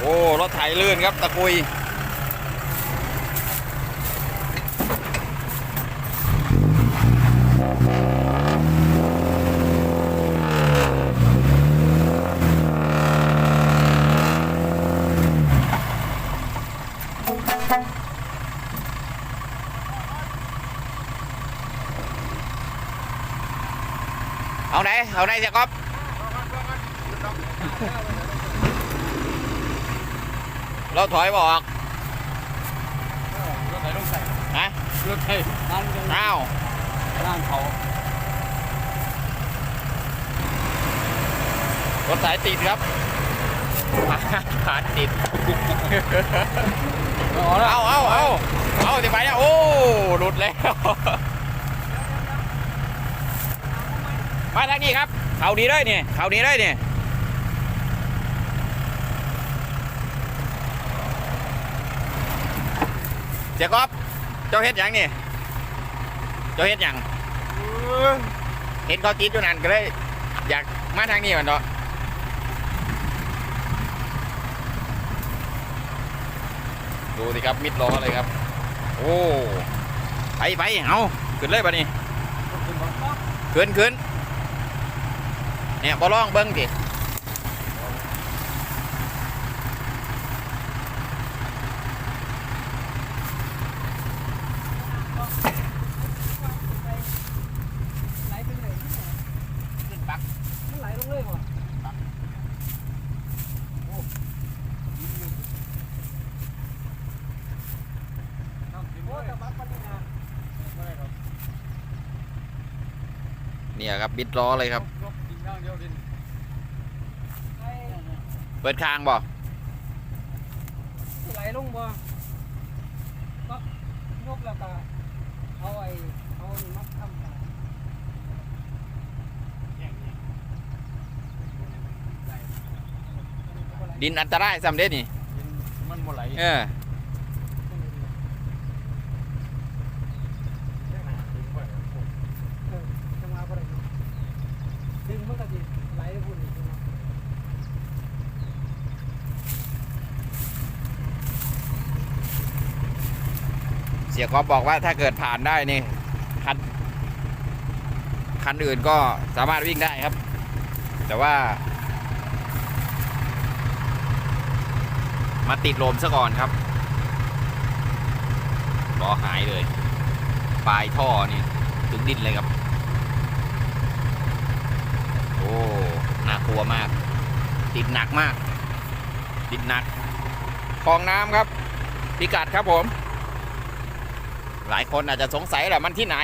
โอ้รถไถลื่นครับตะกุยเอาไหน เอาไหนเสียก๊อฟ เราถอยบอก รถไหนต้องใส่ฮะรถไถนั่นยังอ้าวร่างเขารถสายติดครับขาติด เอาละเอาเอาเอาเอาสิไปเนี่ยโอ้ หลุดแล้ว มาทางนี้ครับ เขาดีเลยเนี่ยเขาดีเลยเนี่ย เสียก๊อฟเจ้าเฮ็ดหยังนี่ เจ้าเฮ็ดหยังเห็นเขาติดอยู่นั่นก็เลยอยากมาทางนี้มันเนาะดูสิครับมิดล้อเลยครับ โอ้ไปไปเอาขึ้นเลยปะนี่ขึ้นขึ้นเนี่ยบอลองเบิ้งดิขึ้นปัก ไหลลง เลยว่ะโอ้แต่บักมันนี่นะไม่ได้หรอกเนี่ยครับบิดล้อเลยครับ เปิดคางบ่ไหลลงบ่ก็ยกแล้วก็เอาไอ้เอานี่มัดทำกัน ดินอันตรายสำเร็จนี่ดินมันบ่ไหลเออเออ จังหวะบ่ได้เนาะดึงมันก็สิไหลไปพุ่นอีกเนาะเสียกอฟบอกว่าถ้าเกิดผ่านได้นี่คันคันอื่นก็สามารถวิ่งได้ครับ แต่ว่า มาติดลมซะก่อนครับล้อหายเลย ปลายท่อนี่ถึงดินเลยครับ โอ้น่ากลัวมาก ติดหนักมาก ติดหนักคลองน้ำครับ พิกัดครับผม หลายคนอาจจะสงสัยแหละมันที่ไหน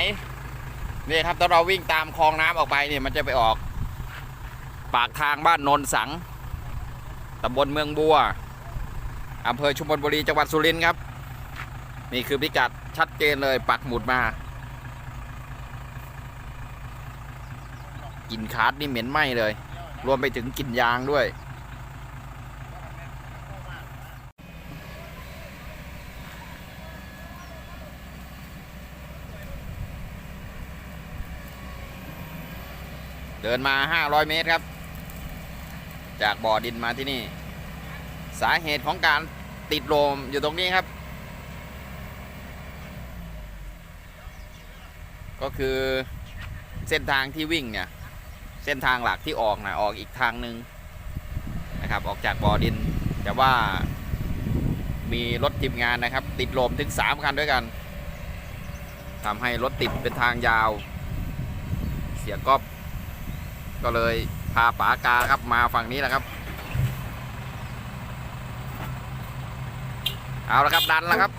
นี่ครับถ้าเราวิ่งตามคลองน้ำออกไปเนี่ยมันจะไปออก ปากทางบ้านโนนสังตำบลเมืองบัว อำเภอชุมพลบุรีจังหวัดสุรินทร์ครับ นี่คือพิกัดชัดเจนเลยปักหมุดมากลิ่นคาร์ดนี่เหม็นไหม้เลย รวมไปถึงกลิ่นยางด้วย เดินมา 500 เมตรครับ จากบ่อดินมาที่นี่ สาเหตุของการติดลมอยู่ตรงนี้ครับ ก็คือเส้นทางที่วิ่งเนี่ย เส้นทางหลักที่ออกนะออกอีกทางหนึ่งนะครับ ออกจากบ่อดิน แต่ว่ามีรถทีมงานนะครับ ติดลมถึง 3 คันด้วยกันทำให้รถติดเป็นทางยาว เสียก๊อบก็เลยพาป๋ากาครับมาฝั่งนี้แหละครับ เอาละครับดันแล้วครับ